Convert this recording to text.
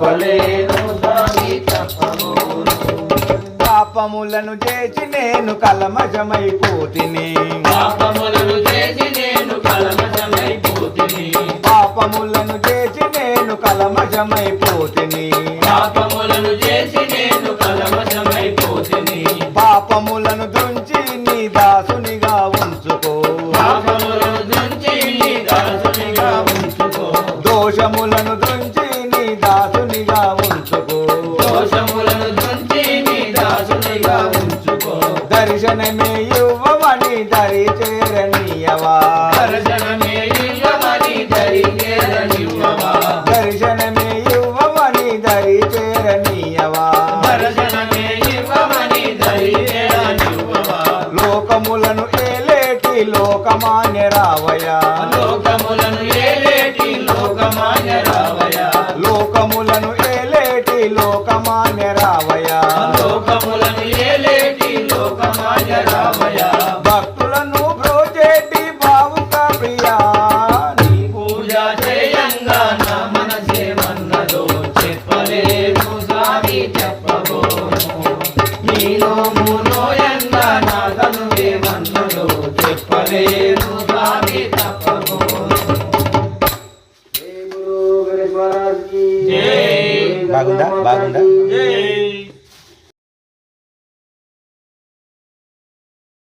చెప్పలేను స్వామి చెప్పబోను పాపములను చేసి నేను కలమజమైపోతిని. పాపములను చేసి నేను కలమశమైపోతిని పాపములను చేసి నేను కలమజమైపోతిని. పాపములను చేసి నేను కలమశమైపోతిని పాపములను దుంచి నీ దాసునిగా ఉంచుకో. పాపములను దుంచి నీ దాసునిగా ఉంచుకో. దోషములను దుంచి నీ దాసునిగా ఉంచుకో. దోషములను దుంచి నీ దాసునిగా ఉంచుకో. దర్శనమే ఇవ్వమని దరి చేరనీయవా. దర్శనమే ఇవ్వమని దరి చేరనివ్వవా దర్శనమే ఇవ్వమని దరి చేరనీయవా. దర్శనమే ఇవ్వమని దరి చేరనివ్వవా లోకములను ఏలేటి లోకమాన్య రావయా లోకములను రావయా లోకములను ఏలేటి లోకమాన్య రావయ భక్తులను బ్రోచేటి భావుక ప్రియా. నీ పూజ చేయంగా నా మనసేమన్నదో చెప్పలేను స్వామి చెప్పబోను. నీలో మూలోయంగా నా తనువేమన్నదో చెప్పలేను స్వామి చెప్పబోను. జై బాగుందా బాగుందా జై